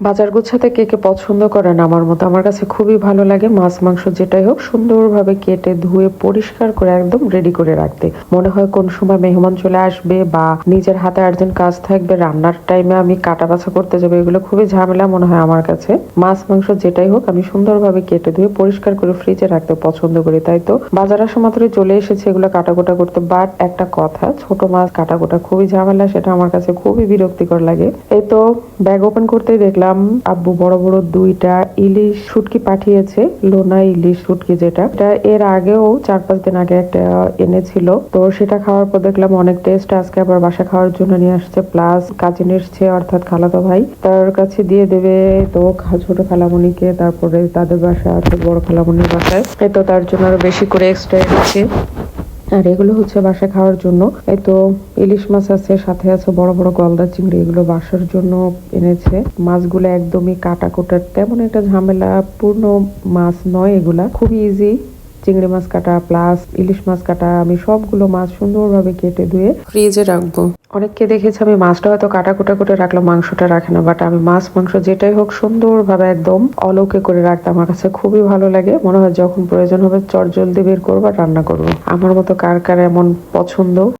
বাজার গুছাতে কে কে পছন্দ করেন আমার মতো? আমার কাছে খুবই ভালো লাগে মাছ, মাংস যেটাই হোক, সুন্দরভাবে কেটে ধুয়ে পরিষ্কার করে একদম রেডি করে রাখতে। মনে হয় কোন সময় মেহমান চলে আসবে বা নিজের হাতে আর্জেন্ট কাজ থাকবে, রান্নার টাইমে আমি কাটা বাছা করতে যাব, এগুলো খুবই ঝামেলা মনে হয় আমার কাছে। মাছ, মাংস যেটাই হোক, আমি সুন্দরভাবে কেটে ধুয়ে পরিষ্কার করে ফ্রিজে রাখতে পছন্দ করি, তাই তো? বাজার আসা মাত্রই চলে এসেছে এগুলো কাটাকুটা করতে বাট একটা কথা, ছোট মাছ কাটাকুটা খুবই ঝামেলা, সেটা আমার কাছে খুবই বিরক্তিকর লাগে। এই তো ব্যাগ ওপেন করতেই দেখলাম। আব্বু, বড় বড় দুইটা ইলিশ শুটকি পাঠিয়েছে, লোনা ইলিশ শুটকি যেটা। এটা এর আগেও চার পাঁচ দিন আগে একটা এনেছিল। তো সেটা খাওয়ার পর দেখলাম অনেক টেস্ট আজকে আবার বাসা খাওয়ার জন্য নিয়ে আসছে। প্লাস কাজিন এসছে অর্থাৎ খালাতো ভাই, তার কাছে দিয়ে দেবে। তো ছোট খালামণিকে তারপরে তাদের বাসা আছে বড় খালামণির বাসায়। তো তার জন্য আরও বেশি করে এক্সট্রা এনেছে। আর এগুলো হচ্ছে বাসায় খাওয়ার জন্য। এই তো ইলিশ মাছ আছে, সাথে আছে বড় বড় গলদা চিংড়ি, এগুলো বাসার জন্য এনেছে। মাছগুলো একদমই কাটা কোটার, তেমন একটা ঝামেলা পূর্ণ মাছ নয় এগুলা। খুবই ইজি চিংড়ি মাছ কাটা প্লাস ইলিশ মাছ কাটা আমি সবগুলো মাছ সুন্দরভাবে কেটে ধুয়ে ফ্রিজে রাখব। অনেককে দেখেছি আমি মাছটা হয়তো কাটা কুটা করে রাখলাম মাংসটা রাখে না বাট আমি মাছ মাংস যেটাই হোক সুন্দরভাবে একদম অলৌকে করে রাখতে আমার কাছে খুবই ভালো লাগে। মনে হয় যখন প্রয়োজন হবে চট জলদি বের করব রান্না করব। আমার মতো কার কার এমন পছন্দ?